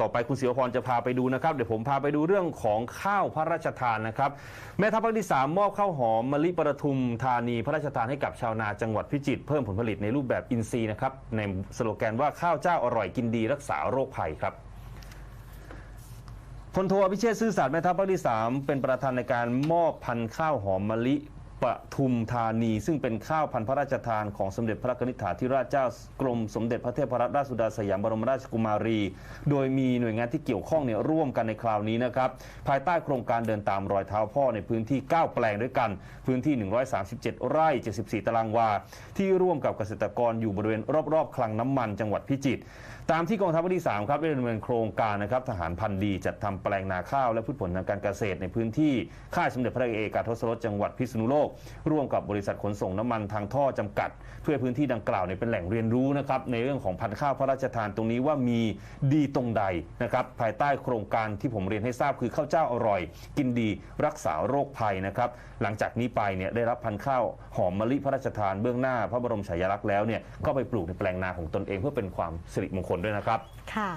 ต่อไปคุณศิวพรจะพาไปดูนะครับ เดี๋ยวผมพาไปดูเรื่องของข้าวพระราชทานนะครับ แม่ทัพภาคที่สามมอบข้าวหอมมะลิประทุมธานีพระราชทานให้กับชาวนาจังหวัดพิจิตรเพิ่มผลผลิตในรูปแบบอินทรีย์นะครับในสโลแกนว่าข้าวเจ้าอร่อยกินดีรักษาโรคภัยครับพลโทอภิเชษซื่อสัตย์แม่ทัพภาคที่ 3 เป็นประธานในการมอบพันธุ์ข้าวหอมมะลิ ปทุมธานีซึ่งเป็นข้าวพันธุ์พระราชทานของสมเด็จพระกนิษฐาธิราชเจ้ากรมสมเด็จพระเทพรัตนราชสุดาสยามบรมราชกุมารี โดยมีหน่วยงานที่เกี่ยวข้องเนี่ยร่วมกันในคราวนี้นะครับภายใต้โครงการเดินตามรอยเท้าพ่อในพื้นที่ 9 แปลงด้วยกัน พื้นที่ 137 ไร่ 74 ตารางวา ที่ร่วมกับเกษตรกรอยู่บริเวณรอบๆ คลังน้ำมันจังหวัดพิจิตรตามที่กองทัพภาคที่3ครับได้ดำเนินโครงการนะครับทหารพันธ์ดีจัดทำแปลงนาข้าวและพืชผลทางการเกษตรในพื้นที่ค่ายสมเด็จพระเอกาทศรสจังหวัดพิษณุโลกร่วมกับบริษัทขนส่งน้ำมันทางท่อจำกัด เพื่อพื้นที่ดังกล่าวเนี่ยเป็นแหล่งเรียนรู้นะครับในเรื่องของพันธุ์ข้าวพระราชทานตรงนี้ว่ามีดีตรงใดนะครับภายใต้โครงการที่ผมเรียนให้ทราบคือข้าวเจ้าอร่อย กินดีรักษาโรคภัยนะครับหลังจากนี้ไปเนี่ยได้รับพันธุ์ข้าวหอมมะลิพระราชทานเบื้องหน้า พระบรมฉายาลักษณ์แล้วเนี่ยก็ไปปลูกในแปลงนาของตนเองเพื่อเป็นความสิริมงคลด้วยนะครับค่ะ